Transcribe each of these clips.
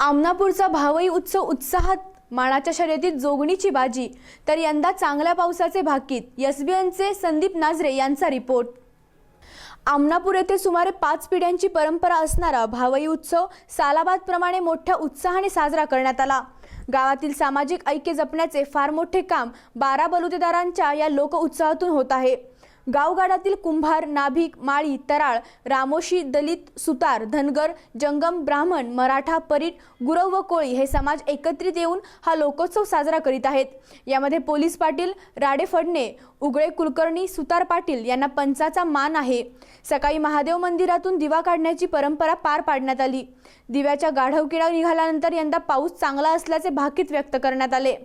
आमनापूरचा भावई उत्सव उत्साहात मानाच्या शर्यतीत जोगणीची बाजी तर यंदा चांगल्या पावसाचे भाकीत एसबीएनचे संदीप नाझरे यांचा रिपोर्ट. आमनापूर येथे सुमारे पाच पिढ्यांची परंपरा असणारा भावई उत्सव सालाबादप्रमाणे मोठ्या उत्साहाने साजरा करण्यात आला. गावातील सामाजिक ऐक्य जपण्याचे फार मोठे काम बारा बलुतेदारांच्या या लोकउत्सवातून होत आहे. गावगाडातील कुंभार नाभिक माळी तराळ रामोशी दलित सुतार धनगर जंगम ब्राह्मण मराठा परीट गुरव व कोळी हे समाज एकत्रित येऊन हा लोकोत्सव साजरा करीत आहेत. यामध्ये पोलीस पाटील राडे फडणे उगळे कुलकर्णी सुतार पाटील यांना पंचाचा मान आहे. सकाळी महादेव मंदिरातून दिवा काढण्याची परंपरा पार पाडण्यात आली. दिव्याच्या गाढवकिडा निघाल्यानंतर यंदा पाऊस चांगला असल्याचे भाकीत व्यक्त करण्यात आले.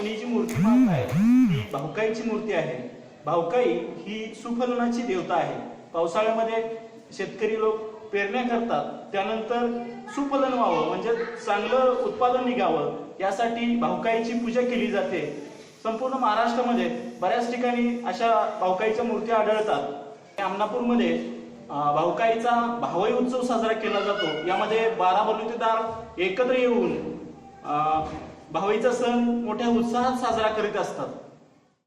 ही जी मूर्ती आहे. भावकाई मूर्ती आहे ही सुफलनाची देवता आहे. पावसाळ्यामध्ये शेतकरी लोक पेरण्या करतात त्यानंतर सुपलन व्हावं म्हणजे चांगलं उत्पादन निघावं यासाठी भावकाईची पूजा केली जाते. संपूर्ण महाराष्ट्रामध्ये बऱ्याच ठिकाणी अशा भावकाईच्या मूर्ती आढळतात. आमनापूरमध्ये भावकाईचा भाऊकाईचा भावई उत्सव साजरा केला जातो. यामध्ये बारा बलुतेदार एकत्र येऊन भावईचा सण मोठ्या उत्साहात साजरा करीत असतात.